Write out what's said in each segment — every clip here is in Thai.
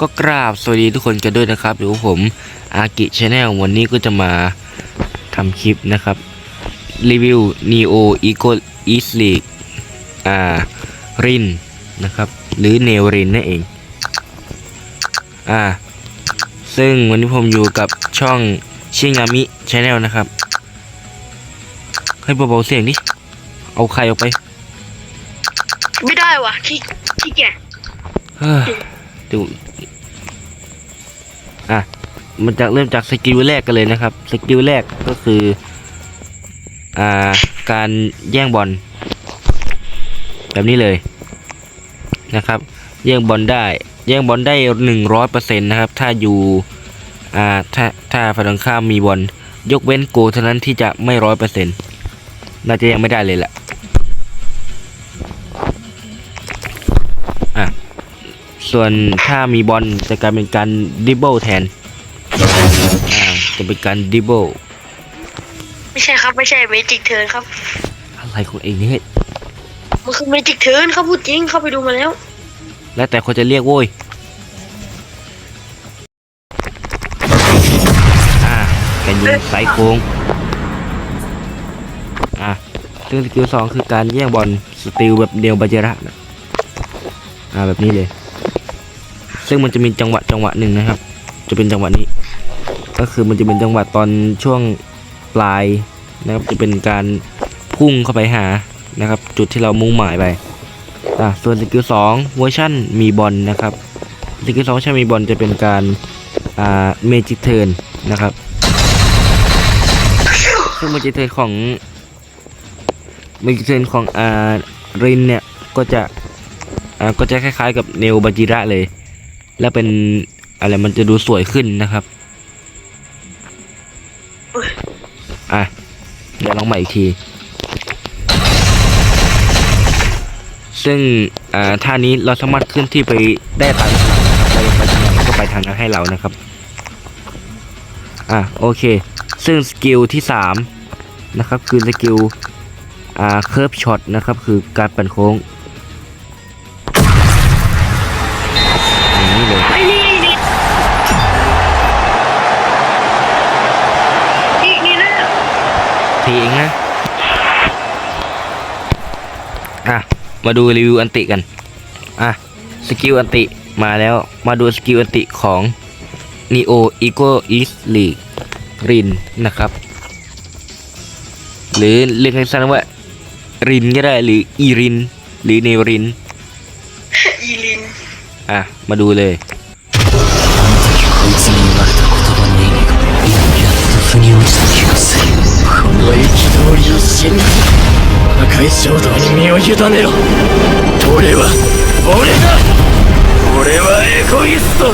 ก็กราบสวัสดีทุกคนกันด้วยนะครับอยู่กับผมอากิชาแนลวันนี้ก็จะมาทำคลิปนะครับ รีวิว Neo Eco East League อ่ารินนะครับ หรือเนวรินนั่นเอง อ่า ซึ่งวันนี้ผมอยู่กับช่องชิงามิชาแนลนะครับ ให้เบาๆเสียงดิ เอาใครออกไป ไม่ได้ว่ะขี้ขี้แก่เฮ้ยดู อะมันจะเริ่มจากสกิลแรกกันเลยนะครับสกิลแรกก็คืออ่าการแย่งบอลแบบนี้เลยนะครับ แย่งบอลได้ แย่งบอลได้หนึ่งร้อยเปอร์เซ็นต์นะครับ ถ้าอยู่อ่าถ้าถ้าฝ่ายตรงข้ามมีบอลยกเว้นโกเท่านั้นที่จะไม่ร้อยเปอร์เซ็นต์น่าจะยังไม่ได้เลยแหละ ส่วนถ้ามีบอลจะกลายเป็นการดิบเบิลแทนอ่าจะเป็นการดิบเบิลไม่ใช่ครับไม่ใช่เมจิกเทิร์นครับอะไรของเองเนี่ยมันคือเมจิกเทิร์นเขาพูดจริงเข้าไปดูมาแล้ว แล้วแต่คนจะเรียกโว้ยอ่าการยิงสายโค้งอะซึ่งสกิลสองคือการแย่งบอลสติลแบบเดียวบาเจระนะอ่าแบบนี้เลย ซึ่งมันจะมีจังหวะจังหวะหนึ่งนะครับ จะเป็นจังหวะนี้ ก็คือมันจะเป็นจังหวะตอนช่วงปลายนะครับ จะเป็นการพุ่งเข้าไปหานะครับ จุดที่เรามุ่งหมายไปอะส่วนสกิลสองเวอร์ชันมีบอลนะครับสกิลสองเวอร์ชันมีบอลจะเป็นการอ่าเมจิเทิร์นนะครับซึ่งเมจิเทิร์นของเมจิเทิร์นของอ่ารินเนี่ยก็จะอ่าก็จะคล้ายๆกับเนวบาจิระเลย และเป็นอะไรมันจะดูสวยขึ้นนะครับ อะ เดี๋ยวลองใหม่อีกที ซึ่งอ่าท่านี้เราสามารถขึ้นที่ไปได้ตามทางนะครับเราอยากไปทางไหนก็ไปทางนั้นให้เรานะครับ อะโอเค ซึ่งสกิลที่3นะครับ คือสกิลอ่าเคิร์ฟช็อตนะครับ คือการปั่นโค้งอย่าง เองนะอะมาดูรีวิวอันติกันอะสกิลอันติมาแล้วมาดูสกิลอันติของ Neo Eco East League รินนะครับ หรือเรียกสั้นๆว่า รินก็ได้หรืออีริน หรือเนวรินอีลิน อะ มาดูเลย 破壊衝動に身を委ねろ俺は俺だ俺はエゴイスト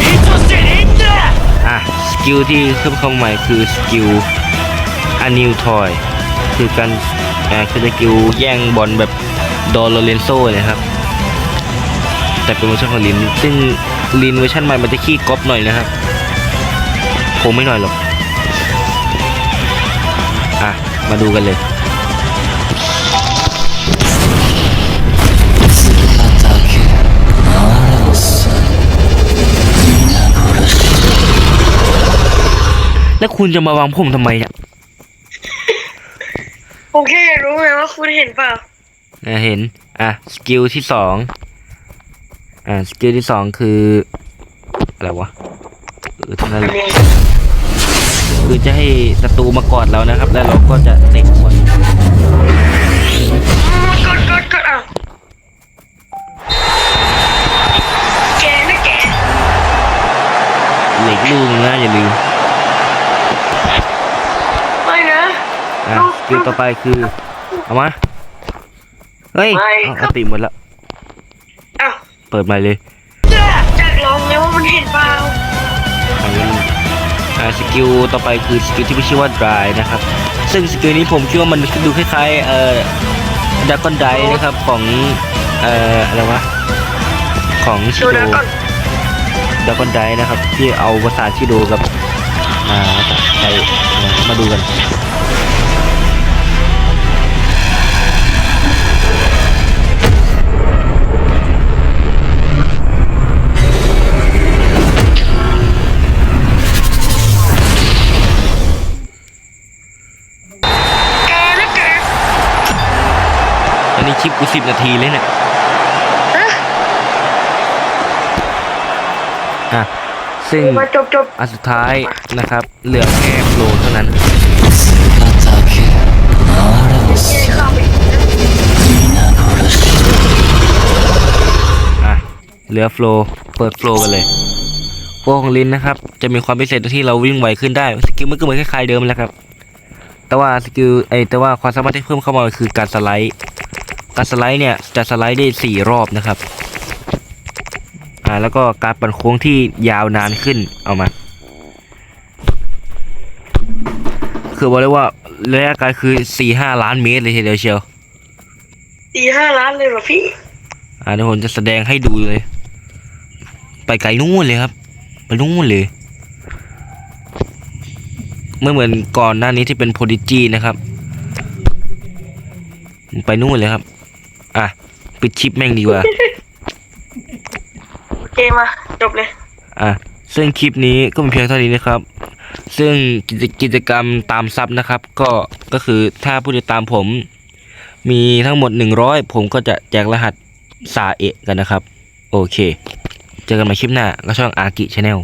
意図してねえんだ อ่ะ สกิลที่ขึ้นเข้ามาใหม่คือสกิลอานิวทอยคือการอ่าคือสกิลแย่งบอลแบบดอลโลเรนโซนะครับ แต่เป็นเวอร์ชันของลิน ซึ่งลินเวอร์ชันใหม่มันจะขี้ก๊อปหน่อยนะครับคงไม่หน่อยหรอก อ่ะ มาดูกันเลย แล้วคุณจะมาวางผมทำไมเนี่ยผมแค่อยากรู้ไงว่าคุณเห็นเปล่าอะเห็น อะ สกิลที่สองอะ สกิลที่สองคือ อะไรวะเออเท่านั้นแหละคือจะให้ศัตรูมากอดเรานะครับ แล้วเราก็จะเตะบอล อะสกิลต่อไปคือ เอามา เฮ้ยไม่ เอาครัเอาบติดหมดแล้วเอ้าเปิดใหม่เลยจากลองไงว่ามันเห็นเปล่าอันนี้อ่าสกิลต่อไปคือสกิลที่มีชื่อว่า dry นะครับ ซึ่งสกิลนี้ผมคิดว่ามันดูคล้ายๆเอ่อดักกอนไดนะครับของเอ่ออะไรวะ ของชิดูโด นะก่อนดักกอนไดนะครับ ที่เอาภาษาชิโดกับอ่าไทยมาดูกัน ชิปกูสิบนาทีเลยเนี่ยอะซึ่งมาจบจบอันสุดท้ายนะครับ เหลือแค่โปรเท่านั้นเหลือโฟล์เปิดโฟล์กันเลยโฟล์ของลินนะครับ จะมีความพิเศษตรงที่เราวิ่งไวขึ้นได้ สกิลมันก็เหมือนคล้ายๆเดิมแล้วครับ แต่ว่าสกิลไอแต่ว่าความสามารถที่เพิ่มเข้ามาคือการสไลด์ การสไลด์เนี่ยจะสไลด์ได้สี่รอบนะครับ อ่าแล้วก็การปั่นโค้งที่ยาวนานขึ้นเอามา คือบอกเลยว่าระยะไกลคือสี่ห้าล้านเมตรเลยทีเดียวเชียวสี่ห้าล้านเลยเหรอพี่ อ่าเดี๋ยวผมจะแสดงให้ดูเลย ไปไกลนู่นเลยครับ ไปนู่นเลยไม่เหมือนก่อนหน้านี้ที่เป็นโพดิจีนะครับ ไปนู่นเลยครับ อะปิดชิปแม่งดีกว่าโอเคมาจบเลย อะซึ่งคลิปนี้ก็มีเพียงเท่านี้นะครับ ซึ่งกิจกิจกรรมตามซับนะครับ ก็ก็คือถ้าผู้ติดตามผม มีทั้งหมด 100 ผมก็จะแจกรหัสซาเอะกันนะครับ โอเค เจอกันใหม่คลิปหน้าก็ช่องอากิชาแนล